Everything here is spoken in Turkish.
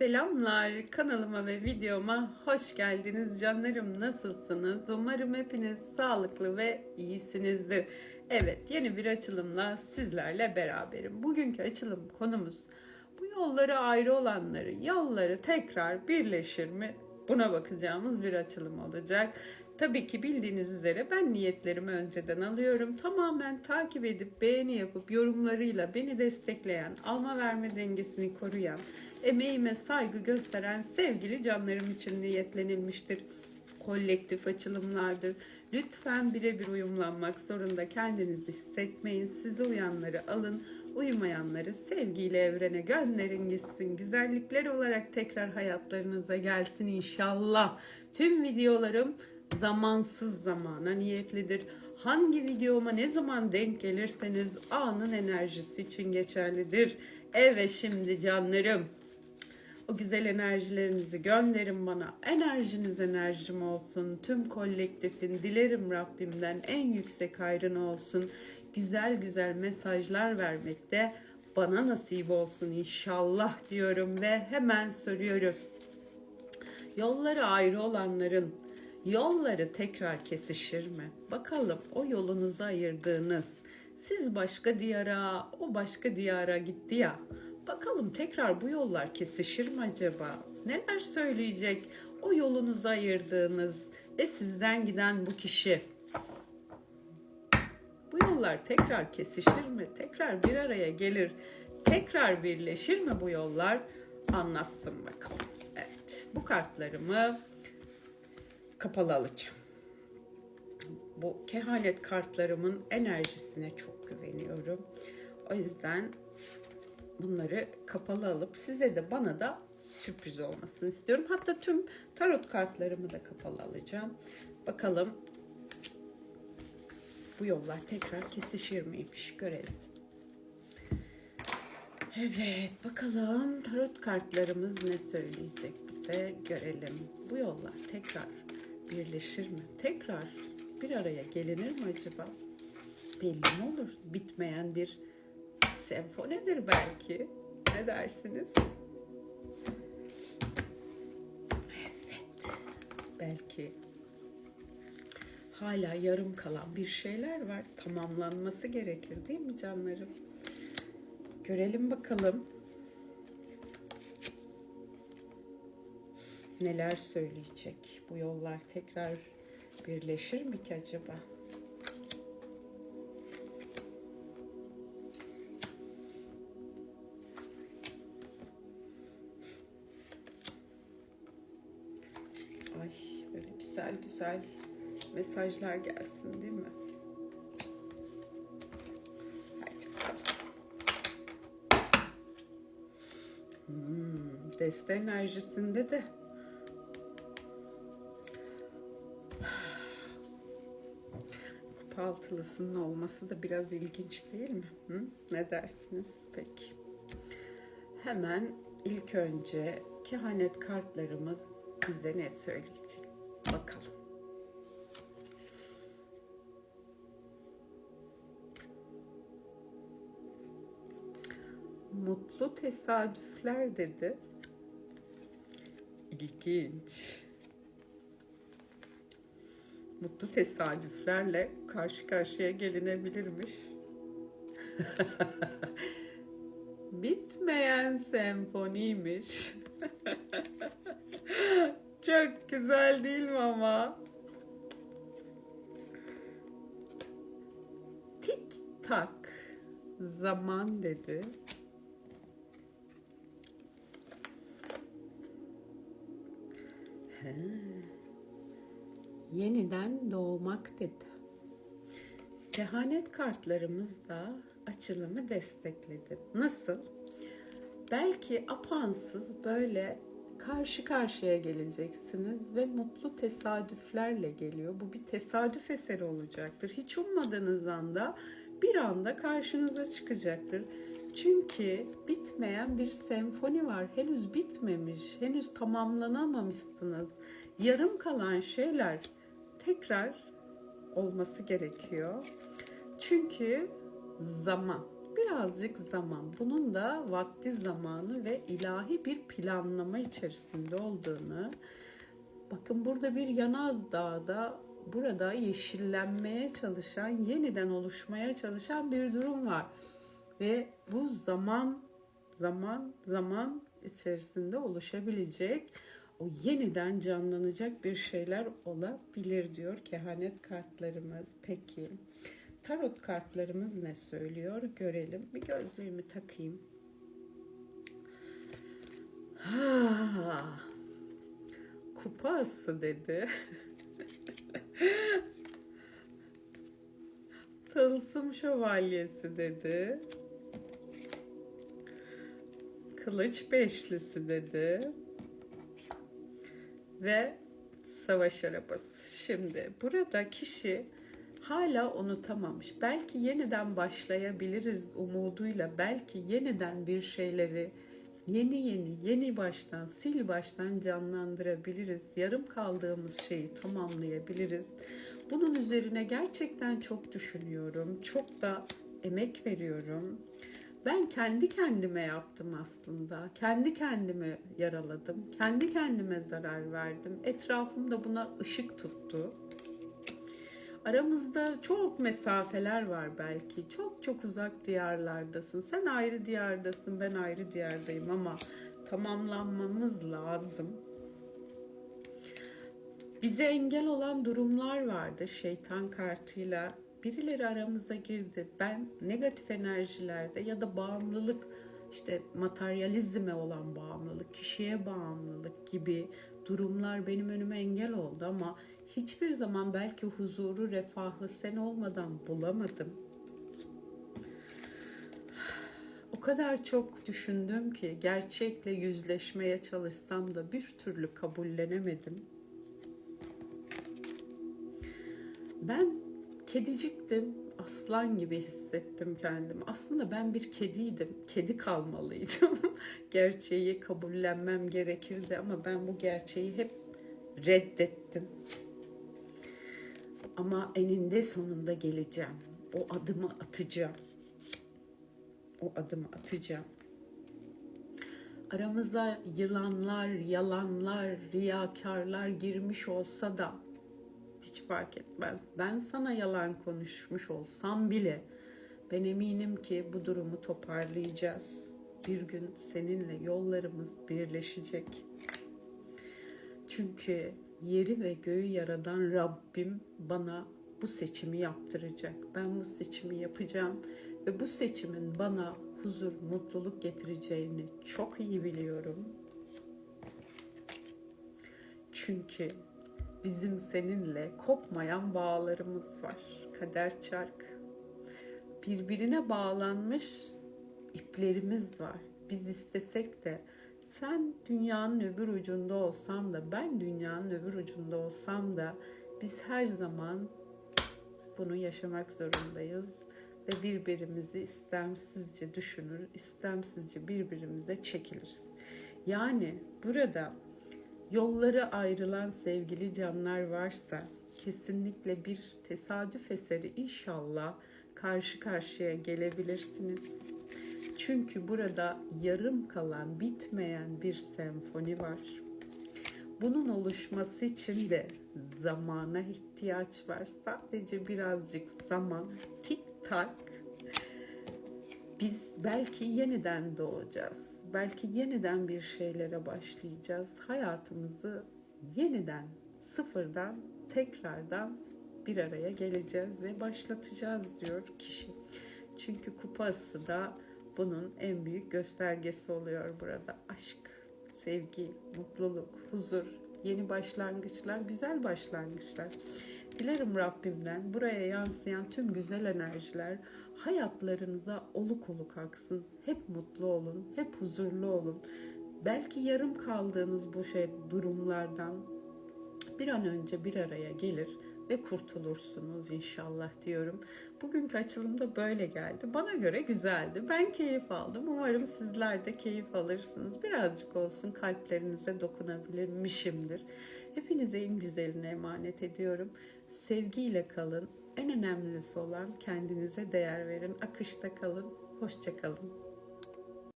Selamlar. Kanalıma ve videoma hoş geldiniz canlarım. Nasılsınız? Umarım hepiniz sağlıklı ve iyisinizdir. Evet yeni bir açılımla sizlerle beraberim. Bugünkü açılım konumuz bu yolları ayrı olanları yolları tekrar birleşir mi? Buna bakacağımız bir açılım olacak. Tabii ki bildiğiniz üzere ben niyetlerimi önceden alıyorum. Tamamen takip edip beğeni yapıp yorumlarıyla beni destekleyen, alma verme dengesini koruyan, emeğime saygı gösteren sevgili canlarım için niyetlenilmiştir. Kolektif açılımlardır. Lütfen birebir uyumlanmak zorunda kendinizi hissetmeyin. Size uyanları alın, uyumayanları sevgiyle evrene gönderin gitsin. Güzellikler olarak tekrar hayatlarınıza gelsin inşallah. Tüm videolarım zamansız zamana niyetlidir. Hangi videoma ne zaman denk gelirseniz anın enerjisi için geçerlidir. Evet şimdi canlarım o güzel enerjilerinizi gönderin bana. Enerjiniz enerjim olsun. Tüm kolektifin dilerim Rabbimden en yüksek hayrını olsun. Güzel güzel mesajlar vermekte bana nasip olsun inşallah diyorum ve hemen soruyoruz. Yolları ayrı olanların yolları tekrar kesişir mi? Bakalım o yolunuzu ayırdığınız siz başka diyara, o başka diyara gitti ya. Bakalım tekrar bu yollar kesişir mi acaba? Neler söyleyecek o yolunuzu ayırdığınız ve sizden giden bu kişi? Bu yollar tekrar kesişir mi? Tekrar bir araya gelir. Tekrar birleşir mi bu yollar? Anlatsın bakalım. Evet. Bu kartlarımı kapalı alacağım. Bu kehanet kartlarımın enerjisine çok güveniyorum. O yüzden bunları kapalı alıp size de bana da sürpriz olmasını istiyorum. Hatta tüm tarot kartlarımı da kapalı alacağım. Bakalım bu yollar tekrar kesişir miymiş görelim. Evet bakalım tarot kartlarımız ne söyleyecek bize görelim. Bu yollar tekrar birleşir mi? Tekrar bir araya gelinir mi acaba? Belli mi olur? Bitmeyen bir senfonidir belki. Ne dersiniz? Evet. Belki hala yarım kalan bir şeyler var. Tamamlanması gerekir değil mi canlarım? Görelim bakalım. Neler söyleyecek? Bu yollar tekrar birleşir mi ki acaba? Güzel mesajlar gelsin değil mi? Hmm, deste enerjisinde de kupa altılısının olması da biraz ilginç değil mi? Hı? Ne dersiniz? Peki. Hemen ilk önce kehanet kartlarımız bize ne söyleyecek? Bakalım. Mutlu tesadüfler dedi. İlginç. Mutlu tesadüflerle karşı karşıya gelinebilirmiş. Bitmeyen senfoniymiş. Çok güzel değil mi ama? Tik tak zaman dedi. He. Yeniden doğmak dedi. Kehanet kartlarımız da açılımı destekledi. Nasıl? Belki apansız böyle karşı karşıya geleceksiniz ve mutlu tesadüflerle geliyor. Bu bir tesadüf eseri olacaktır. Hiç ummadığınız anda bir anda karşınıza çıkacaktır. Çünkü bitmeyen bir senfoni var. Henüz bitmemiş, henüz tamamlanamamışsınız. Yarım kalan şeyler tekrar olması gerekiyor. Çünkü zaman birazcık zaman. Bunun da vakti zamanı ve ilahi bir planlama içerisinde olduğunu. Bakın burada bir yanardağda burada yeşillenmeye çalışan, yeniden oluşmaya çalışan bir durum var. Ve bu zaman zaman zaman içerisinde oluşabilecek o yeniden canlanacak bir şeyler olabilir diyor kehanet kartlarımız. Peki tarot kartlarımız ne söylüyor görelim. Bir gözlüğümü takayım. Ha, kupa ası dedi. Tılsım şövalyesi dedi. Kılıç beşlisi dedi. Ve savaş arabası. Şimdi burada kişi hala unutamamış. Belki yeniden başlayabiliriz umuduyla. Belki yeniden bir şeyleri yeni yeni, yeni baştan, sil baştan canlandırabiliriz. Yarım kaldığımız şeyi tamamlayabiliriz. Bunun üzerine gerçekten çok düşünüyorum. Çok da emek veriyorum. Ben kendi kendime yaptım aslında. Kendi kendime yaraladım. Kendi kendime zarar verdim. Etrafım da buna ışık tuttu. Aramızda çok mesafeler var belki. Çok çok uzak diyarlardasın. Sen ayrı diyardasın, ben ayrı diyardayım ama tamamlanmamız lazım. Bize engel olan durumlar vardı şeytan kartıyla. Birileri aramıza girdi. Ben negatif enerjilerde ya da bağımlılık işte materyalizme olan bağımlılık, kişiye bağımlılık gibi durumlar benim önüme engel oldu ama hiçbir zaman belki huzuru, refahı sen olmadan bulamadım. O kadar çok düşündüm ki gerçekle yüzleşmeye çalışsam da bir türlü kabullenemedim. Ben kediciktim. Aslan gibi hissettim kendimi. Aslında ben bir kediydim. Kedi kalmalıydım. Gerçeği kabullenmem gerekirdi ama ben bu gerçeği hep reddettim. Ama eninde sonunda geleceğim. O adımı atacağım. O adımı atacağım. Aramıza yılanlar, yalanlar, riyakarlar girmiş olsa da hiç fark etmez. Ben sana yalan konuşmuş olsam bile ben eminim ki bu durumu toparlayacağız. Bir gün seninle yollarımız birleşecek. Çünkü yeri ve göğü yaradan Rabbim bana bu seçimi yaptıracak. Ben bu seçimi yapacağım ve bu seçimin bana huzur, mutluluk getireceğini çok iyi biliyorum. Çünkü bizim seninle kopmayan bağlarımız var. Kader çark. Birbirine bağlanmış iplerimiz var. Biz istesek de sen dünyanın öbür ucunda olsan da ben dünyanın öbür ucunda olsam da biz her zaman bunu yaşamak zorundayız ve birbirimizi istemsizce düşünür, istemsizce birbirimize çekiliriz. Yani burada yolları ayrılan sevgili canlar varsa kesinlikle bir tesadüf eseri inşallah karşı karşıya gelebilirsiniz. Çünkü burada yarım kalan, bitmeyen bir senfoni var. Bunun oluşması için de zamana ihtiyaç var. Sadece birazcık zaman, tik tak. Biz belki yeniden doğacağız. Belki yeniden bir şeylere başlayacağız. Hayatımızı yeniden, sıfırdan, tekrardan bir araya geleceğiz ve başlatacağız diyor kişi. Çünkü kupası da bunun en büyük göstergesi oluyor burada. Aşk, sevgi, mutluluk, huzur, yeni başlangıçlar, güzel başlangıçlar. Dilerim Rabbimden buraya yansıyan tüm güzel enerjiler hayatlarınıza oluk oluk aksın. Hep mutlu olun, hep huzurlu olun. Belki yarım kaldığınız bu şey durumlardan bir an önce bir araya gelir ve kurtulursunuz inşallah diyorum. Bugünkü açılımda böyle geldi. Bana göre güzeldi. Ben keyif aldım. Umarım sizler de keyif alırsınız. Birazcık olsun kalplerinize dokunabilirmişimdir. Hepinize en güzeline emanet ediyorum. Sevgiyle kalın. En önemlisi olan kendinize değer verin. Akışta kalın. Hoşçakalın.